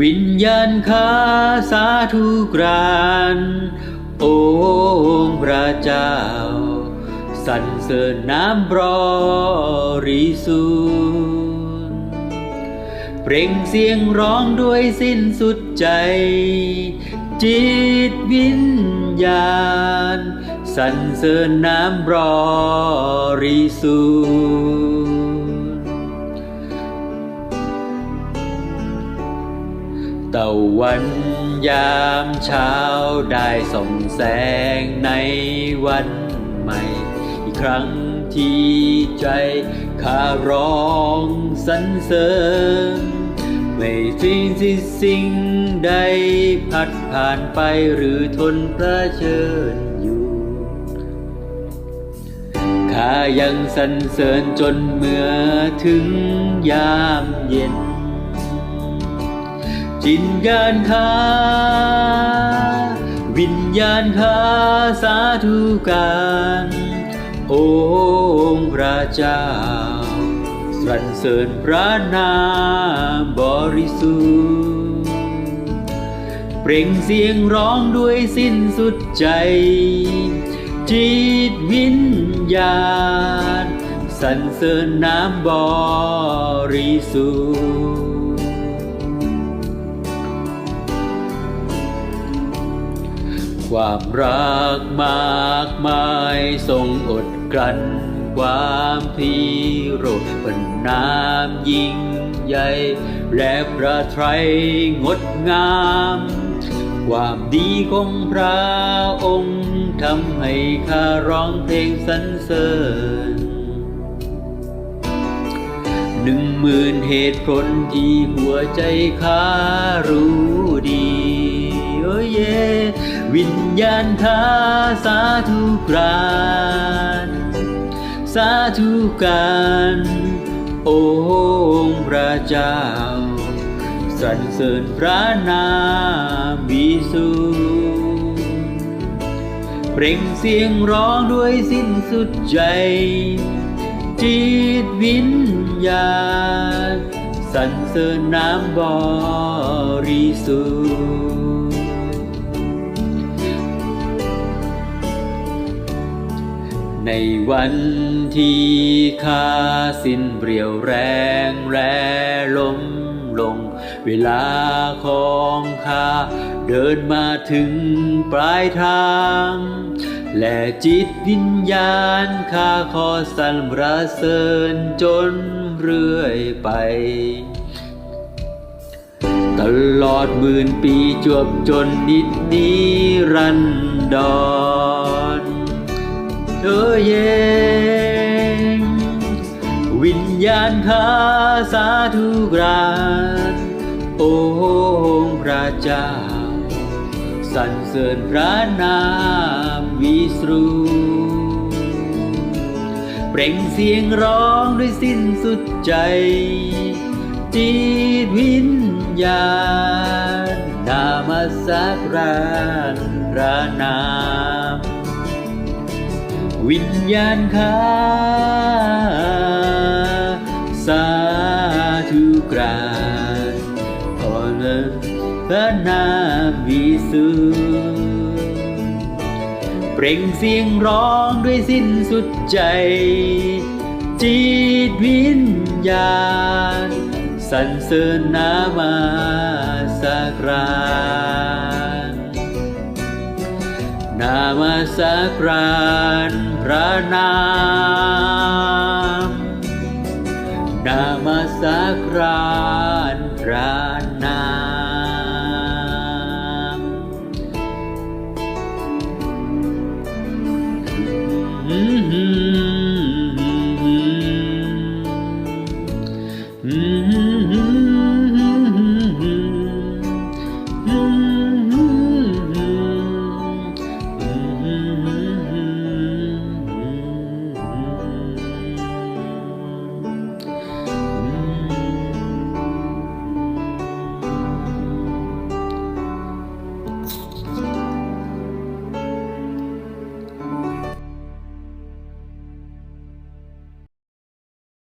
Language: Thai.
วิญญาณข้าสาธุกรานองค์พระเจ้า สรรเสริญน้ำบริสุทธิ์เปล่งเสียงร้องด้วยสิ้นสุดใจ จิตวิญญาณ สรรเสริญน้ำบริสุทธิ์ วันยามเช้าได้ส่องแสงในวันใหม่ อีกครั้งที่ใจข้าร้องสรรเสริญไม่ทิ้งที่สิ่งใดพัดผ่านไปหรือทนพระเชิญอยู่ข้ายังสรรเสริญจนเมื่อถึงยามเย็น จินญาณข้าวิญญาณข้าสาธุการองค์พระเจ้าสรรเสริญพระนามบริสุทธิ์เปล่งเสียงร้องด้วยสิ้นสุดใจ จิตวิญญาณสรรเสริญน้ำบริสุทธิ์ ความรักมากมายทรงอดกลั้นความพิโรเป็นน้ำยิ่งใหญ่ และพระไทรงดงาม ความดีของพระองค์ทำให้ข้าร้องเพลงสรรเสริญหนึ่งหมื่นเหตุผลที่หัวใจข้ารู้ดี วิญญาณข้าสาธุกรานสาธุการองค์พระเจ้า สรรเสริญพระนามวิสุเปล่งเสียงร้องด้วยสิ้นสุดใจ จิตวิญญาณสรรเสริญน้ำบริสุทธิ์ ในวันที่ข้าสิ้นเปรี่ยวแรงแลล้มลง เวลาของข้าเดินมาถึงปลายทาง และจิตวิญญาณข้าขอสรรเสริญจนเรื่อยไปตลอดหมื่นปีจวบจนนิดนิรันดร เธอเย็นวิญญาณข้าสาธุกรานองค์พระเจ้า สรรเสริญพระนามวิสรุเปล่งเสียงร้องด้วยสิ้นสุดใจ จิตวิญญาณนามาสักรานพระนาม วิญญาณข้าสาธุกรานขอเลิกพระนามวิสุเปล่งเสียงร้องด้วยสิ้นสุดใจ จิตวิญญาณสรรเสริญนามาสักรานนามาสักราน ระนามนามสักรานระนามอืมอืม